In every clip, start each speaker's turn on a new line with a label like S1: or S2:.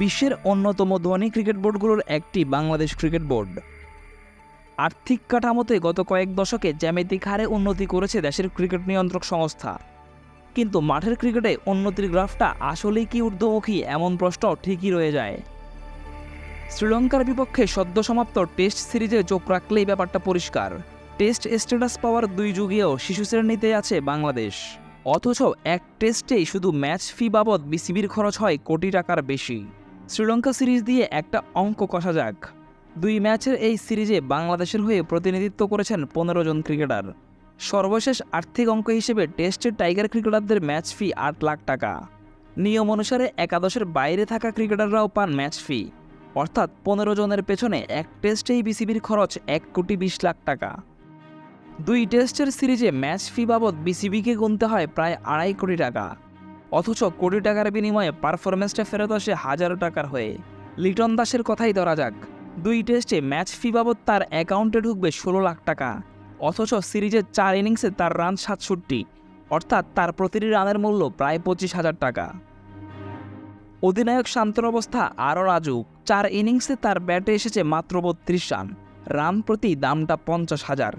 S1: বিশ্বের অন্যতম ধনী ক্রিকেট বোর্ডগুলোর একটি বাংলাদেশ ক্রিকেট বোর্ড। আর্থিক কাঠামোতে গত কয়েক দশকে জ্যামিতিক হারে উন্নতি করেছে দেশের ক্রিকেট নিয়ন্ত্রক সংস্থা। কিন্তু মাঠের ক্রিকেটে উন্নতির গ্রাফটা আসলেই কি ঊর্ধ্বমুখী এমন প্রশ্ন ঠিকই রয়ে যায়। শ্রীলঙ্কার বিপক্ষে সদ্য সমাপ্ত টেস্ট সিরিজে চোখ রাখলেই ব্যাপারটা পরিষ্কার। টেস্ট স্ট্যাটাস পাওয়ার দুই যুগেও শিশু শ্রেণীতে আছে বাংলাদেশ। অথচ এক টেস্টেই শুধু ম্যাচ ফি বাবদ বিসিবির খরচ হয় কোটি টাকার বেশি। শ্রীলঙ্কা সিরিজ দিয়ে একটা অঙ্ক কষা যাক। দুই ম্যাচের এই সিরিজে বাংলাদেশের হয়ে প্রতিনিধিত্ব করেছেন পনেরো জন ক্রিকেটার। সর্বশেষ আর্থিক অঙ্ক হিসেবে টেস্টের টাইগার ক্রিকেটারদের ম্যাচ ফি আট লাখ টাকা। নিয়ম অনুসারে একাদশের বাইরে থাকা ক্রিকেটাররাও পান ম্যাচ ফি। অর্থাৎ পনেরো জনের পেছনে এক টেস্টেই বিসিবির খরচ এক কোটি বিশ লাখ টাকা। দুই টেস্টের সিরিজে ম্যাচ ফি বাবদ বিসিবিকে গুনতে হয় প্রায় আড়াই কোটি টাকা। অথচ কোটি টাকার বিনিময়ে পারফরমেন্সটা ফেরত আসে হাজারো টাকার হয়ে। লিটন দাসের কথাই ধরা যাক। দুই টেস্টে ম্যাচ ফি বাবদ তার অ্যাকাউন্টে ঢুকবে ষোলো লাখ টাকা। অথচ সিরিজের চার ইনিংসে তার রান সাতষট্টি। অর্থাৎ তার প্রতিটি রানের মূল্য প্রায় পঁচিশ হাজার টাকা। অধিনায়ক শান্তর অবস্থা আরও রাজুক চার ইনিংসে তার ব্যাটে এসেছে মাত্র বত্রিশ রান। রান প্রতি দামটা পঞ্চাশ হাজার।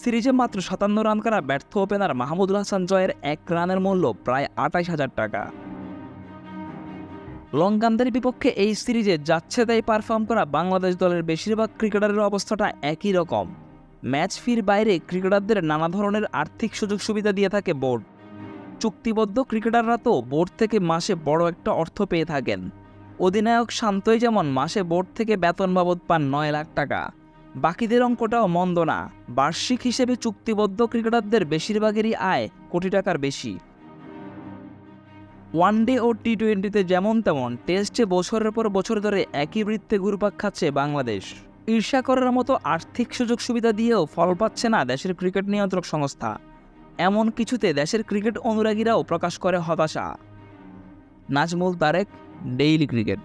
S1: সিরিজে মাত্র সাতান্ন রান করা ব্যর্থ ওপেনার মাহমুদুল হাসান জয়ের এক রানের মূল্য প্রায় আটাইশ হাজার টাকা। লঙ্কানদের বিপক্ষে এই সিরিজে যাচ্ছে তাই পারফর্ম করা বাংলাদেশ দলের বেশিরভাগ ক্রিকেটারের অবস্থাটা একই রকম। ম্যাচ ফির বাইরে ক্রিকেটারদের নানা ধরনের আর্থিক সুযোগ সুবিধা দিয়ে থাকে বোর্ড। চুক্তিবদ্ধ ক্রিকেটাররা তো বোর্ড থেকে মাসে বড় একটা অর্থ পেয়ে থাকেন। অধিনায়ক শান্তই যেমন মাসে বোর্ড থেকে বেতন বাবদ পান নয় লাখ টাকা। বাকিদের অঙ্কটাও মন্দ না। বার্ষিক হিসেবে চুক্তিবদ্ধ ক্রিকেটারদের বেশিরভাগেরই আয় কোটি টাকার বেশি। ওয়ানডে ও টি টোয়েন্টিতে যেমন তেমন টেস্টে বছরের পর বছর ধরে একই বৃত্তে ঘুরপাক খাচ্ছে বাংলাদেশ। ঈর্ষা করার মতো আর্থিক সুযোগ সুবিধা দিয়েও ফল পাচ্ছে না দেশের ক্রিকেট নিয়ন্ত্রক সংস্থা। এমন কিছুতে দেশের ক্রিকেট অনুরাগীরাও প্রকাশ করে হতাশা। Nazmul Tareq, Daily Cricket.